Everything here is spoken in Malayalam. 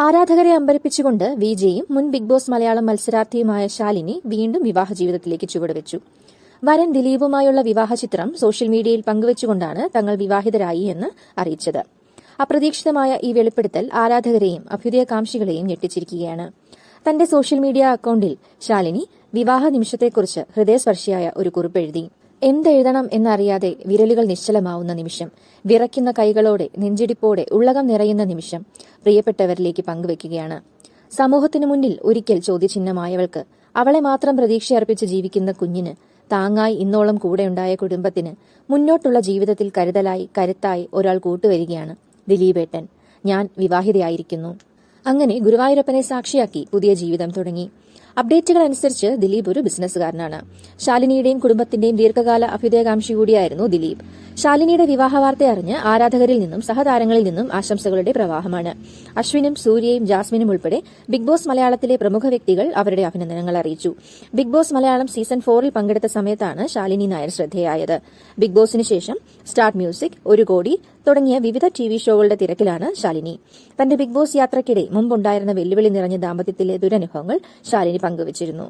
ആരാധകരെ അമ്പരപ്പിച്ചുകൊണ്ട് വിജയും മുൻ ബിഗ് ബോസ് മലയാളം മത്സരാർത്ഥിയുമായ ശാലിനി വീണ്ടും വിവാഹ ജീവിതത്തിലേക്ക് ചുവടുവെച്ചു. വരൻ ദിലീപുമായുള്ള വിവാഹ ചിത്രം സോഷ്യൽ മീഡിയയിൽ പങ്കുവച്ചുകൊണ്ടാണ് തങ്ങൾ വിവാഹിതരായി എന്ന് അറിയിച്ചത്. അപ്രതീക്ഷിതമായ ഈ വെളിപ്പെടുത്തൽ ആരാധകരെയും അഭ്യുദയകാംക്ഷികളെയും ഞെട്ടിച്ചിരിക്കുകയാണ്. തന്റെ സോഷ്യൽ മീഡിയ അക്കൌണ്ടിൽ ശാലിനി വിവാഹ നിമിഷത്തെക്കുറിച്ച് ഹൃദയസ്പർശിയായ ഒരു കുറിപ്പ് കുറിപ്പെഴുതി. എന്തെഴുതണം എന്നറിയാതെ വിരലുകൾ നിശ്ചലമാവുന്ന നിമിഷം വിറയ്ക്കുന്ന കൈകളോടെ നെഞ്ചിടിപ്പോടെ ഉള്ളകം നിറയുന്ന നിമിഷം പ്രിയപ്പെട്ടവരിലേക്ക് പങ്കുവെക്കുകയാണ്. സമൂഹത്തിനു മുന്നിൽ ഒരിക്കൽ ചോദ്യചിഹ്നമായവൾക്ക് അവളെ മാത്രം പ്രതീക്ഷയർപ്പിച്ച് ജീവിക്കുന്ന കുഞ്ഞിന് താങ്ങായി ഇന്നോളം കൂടെയുണ്ടായ കുടുംബത്തിന് മുന്നോട്ടുള്ള ജീവിതത്തിൽ കരുതലായി കരുത്തായി ഒരാൾ കൂട്ടുവരികയാണ് ദിലീപേട്ടൻ. ഞാൻ വിവാഹിതയായിരിക്കുന്നു. അങ്ങനെ ഗുരുവായൂരപ്പനെ സാക്ഷിയാക്കി പുതിയ ജീവിതം തുടങ്ങി. അപ്ഡേറ്റുകൾ അനുസരിച്ച് ദിലീപ് ഒരു ബിസിനസ്സുകാരനാണ്. ശാലിനിയുടെയും കുടുംബത്തിന്റെയും ദീർഘകാല അഭ്യുദയകാംക്ഷി കൂടിയായിരുന്നു ദിലീപ്. ശാലിനിയുടെ വിവാഹ വാർത്ത അറിഞ്ഞ് ആരാധകരിൽ നിന്നും സഹതാരങ്ങളിൽ നിന്നും ആശംസകളുടെ പ്രവാഹമാണ്. അശ്വിനും സൂര്യയും ജാസ്മിനും ഉൾപ്പെടെ ബിഗ് ബോസ് മലയാളത്തിലെ പ്രമുഖ വ്യക്തികൾ അവരുടെ അഭിനന്ദനങ്ങൾ അറിയിച്ചു. ബിഗ് ബോസ് മലയാളം സീസൺ ഫോറിൽ പങ്കെടുത്ത സമയത്താണ് ശാലിനി നായർ ശ്രദ്ധേയായത്. ബിഗ് ബോസിന് ശേഷം സ്റ്റാർട്ട് മ്യൂസിക് ഒരു കോടി തുടങ്ങിയ വിവിധ ടിവി ഷോകളുടെ തിരക്കിലാണ് ശാലിനി. തന്റെ ബിഗ് ബോസ് യാത്രയ്ക്കിടെ മുമ്പുണ്ടായിരുന്ന വെല്ലുവിളി നിറഞ്ഞ ദാമ്പത്യത്തിലെ ദുരനുഭവങ്ങൾ ശാലിനി പങ്കുവച്ചിരുന്നു.